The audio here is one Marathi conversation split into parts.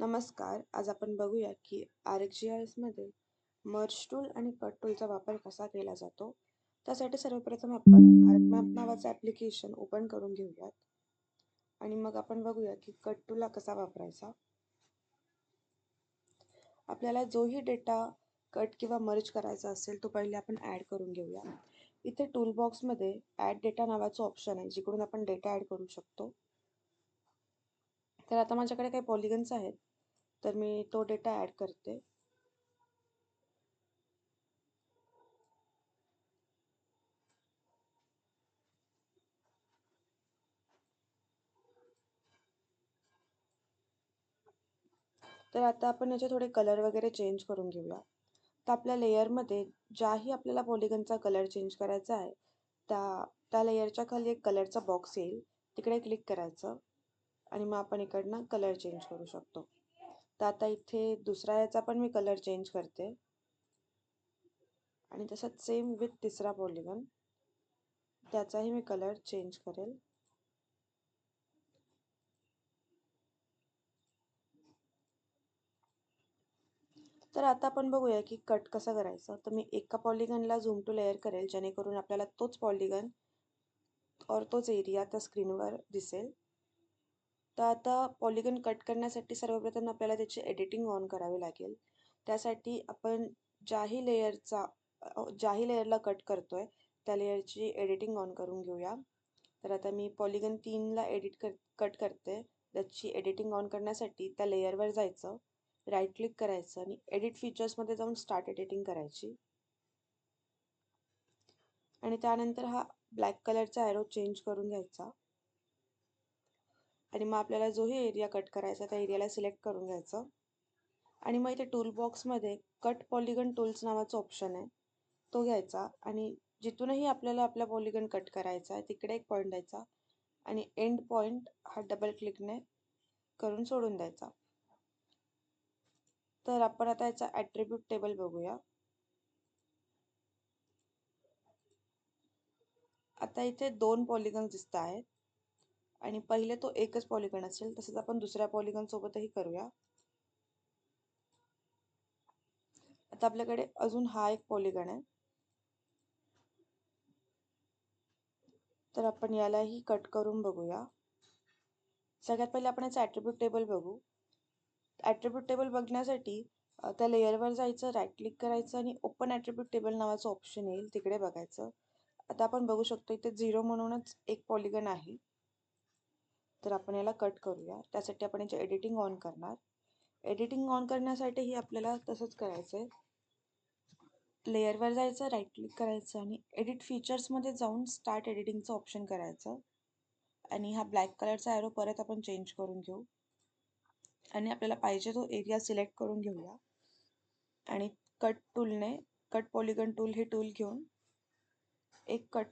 नमस्कार आज आपण बघूया की आर एक्स जी आय एसमध्ये मर्ज टूल आणि कट टूलचा वापर कसा केला जातो. त्यासाठी सर्वप्रथम आपण आर्कमॅप नावाचं ॲप्लिकेशन ओपन करून घेऊयात. आणि मग आपण बघूया की कट टूलला कसा वापरायचा. आपल्याला जोही डेटा कट किंवा मर्ज करायचा असेल तो पहिले आपण ॲड करून घेऊया. इथे टूलबॉक्समध्ये ॲड डेटा नावाचं ऑप्शन आहे जिकडून आपण डेटा ॲड करू शकतो. तर आता माझ्याकडे काही पॉलिगन्स आहेत. तर मी तो डेटा ॲड करते. तर आता आपण याचे थोडे कलर वगैरे चेंज करून घेऊया. तर आपल्या लेयरमध्ये ज्याही आपल्याला पॉलिगनचा कलर चेंज करायचा आहे त्या त्या लेयरच्या खाली एक कलरचा बॉक्स येईल. तिकडे क्लिक करायचं. आणि मग आपण इकडनं कलर चेंज करू शकतो. तर आता इथे दुसरा याचा पण मी कलर चेंज करते. आणि तसंच सेम विथ तिसरा पॉलिगन त्याचाही मी कलर चेंज करेल. तर आता आपण बघूया की कट कसं करायचं. तर मी एका पॉलिगनला झूम टू लेअर करेल जेणेकरून आपल्याला तोच पॉलिगन और तोच एरिया त्या स्क्रीनवर दिसेल. तर आता पॉलिगन कट करण्यासाठी सर्वप्रथम आपल्याला त्याची एडिटिंग ऑन करावी लागेल. त्यासाठी आपण ज्याही लेयरचा ज्याही लेअरला कट करतोय त्या लेयरची एडिटिंग ऑन करून घेऊया. तर आता मी पॉलिगन तीनला एडिट कर कट करते. त्याची एडिटिंग ऑन करण्यासाठी त्या लेयरवर जायचं. राईट क्लिक करायचं आणि एडिट फीचर्समध्ये जाऊन स्टार्ट एडिटिंग करायची. आणि त्यानंतर हा ब्लॅक कलरचा ॲरो चेंज करून घ्यायचा. आणि मग आपल्याला जोही एरिया कट करायचा त्या एरियाला सिलेक्ट करून घ्यायचं. आणि मग इथे टूल बॉक्समध्ये कट पॉलिगन टूल्स नावाचा ऑप्शन आहे. तो घ्यायचा. आणि जिथूनही आपल्याला आपला पॉलिगन कट करायचा आहे तिकडे एक पॉईंट द्यायचा. आणि एंड पॉईंट हा डबल क्लिकने करून सोडून द्यायचा. तर आपण आता याचा ॲट्रिब्यूट टेबल बघूया. आता इथे दोन पॉलिगन दिसत आहेत. आणि पहिले तो एकच पॉलिगन असेल तसंच आपण दुसऱ्या पॉलिगन सोबतही करूया. आता आपल्याकडे अजून हा एक पॉलिगन आहे. तर आपण यालाही कट करून बघूया. सगळ्यात पहिले आपण याचं ॲट्रिब्यूट टेबल बघू. ॲट्रिब्यूट टेबल बघण्यासाठी त्या लेअरवर जायचं राईट क्लिक करायचं आणि ओपन ॲट्रिब्यूट टेबल नावाचं ऑप्शन येईल तिकडे बघायचं. आता आपण बघू शकतो इथे झिरो म्हणूनच एक पॉलिगन आहे. तर आपण याला कट करूया. त्यासाठी आपण याची एडिटिंग ऑन करणार. एडिटिंग ऑन करण्यासाठीही आपल्याला तसंच करायचं आहे लेअरवर जायचं राईट क्लिक करायचं आणि एडिट फीचर्समध्ये जाऊन स्टार्ट एडिटिंगचं ऑप्शन करायचं. आणि हा ब्लॅक कलरचा ॲरो परत आपण चेंज करून घेऊ. आणि आपल्याला पाहिजे तो एरिया सिलेक्ट करून घेऊया. आणि कट टूलने कट पॉलिगन टूल हे टूल घेऊन एक कट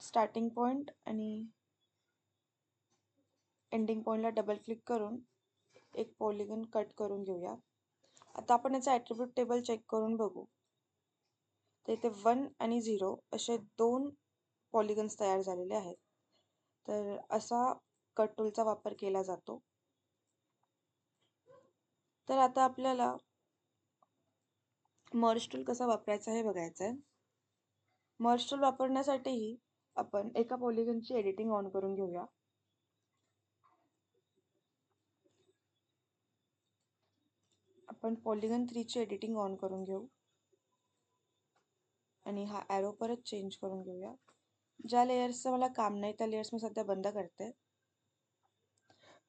स्टार्टिंग पॉईंट आणि एंडिंग पॉईंटला डबल क्लिक करून एक पॉलिगन कट करून घेऊया. आता आपण याचा ॲट्रिब्यूट टेबल चेक करून बघू. तर इथे वन आणि झिरो असे दोन पॉलिगन्स तयार झालेले आहेत. तर असा कट टूलचा वापर केला जातो. तर आता आपल्याला मर्ज टूल कसा वापरायचा हे बघायचं आहे. मर्ज टूल वापरण्यासाठीही आपण एका पॉलिगनची एडिटिंग ऑन करून घेऊया. आपण पॉलिगन थ्रीची एडिटिंग ऑन करून घेऊ. आणि हा ॲरो परत चेंज करून घेऊया. ज्या लेयर्सचं मला काम नाही त्या लेयर्स मी सध्या बंद करते.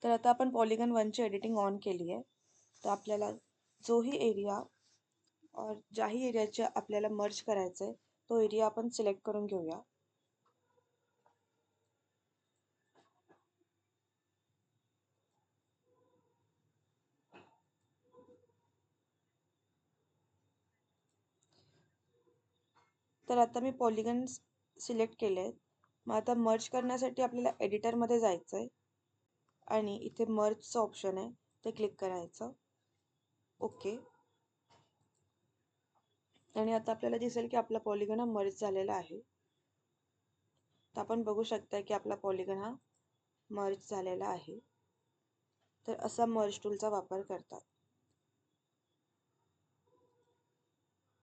तर आता आपण पॉलिगन वनची एडिटिंग ऑन केली आहे. तर आपल्याला जोही एरिया और ज्याही एरियाचे आपल्याला मर्ज करायचं आहे तो एरिया आपण सिलेक्ट करून घेऊया. तर आता मी पॉलिगन्स सिलेक्ट केले आहेत. मग आता मर्ज करण्यासाठी आपल्याला एडिटरमध्ये जायचं आहे आणि इथे मर्जचं ऑप्शन आहे. ते क्लिक करायचं. ओके आणि आता आपल्याला दिसेल की आपला पॉलिगन हा मर्ज झालेला आहे. तर आपण बघू शकता की आपला पॉलिगन हा मर्ज झालेला आहे. तर असा मर्ज टूलचा वापर करतात.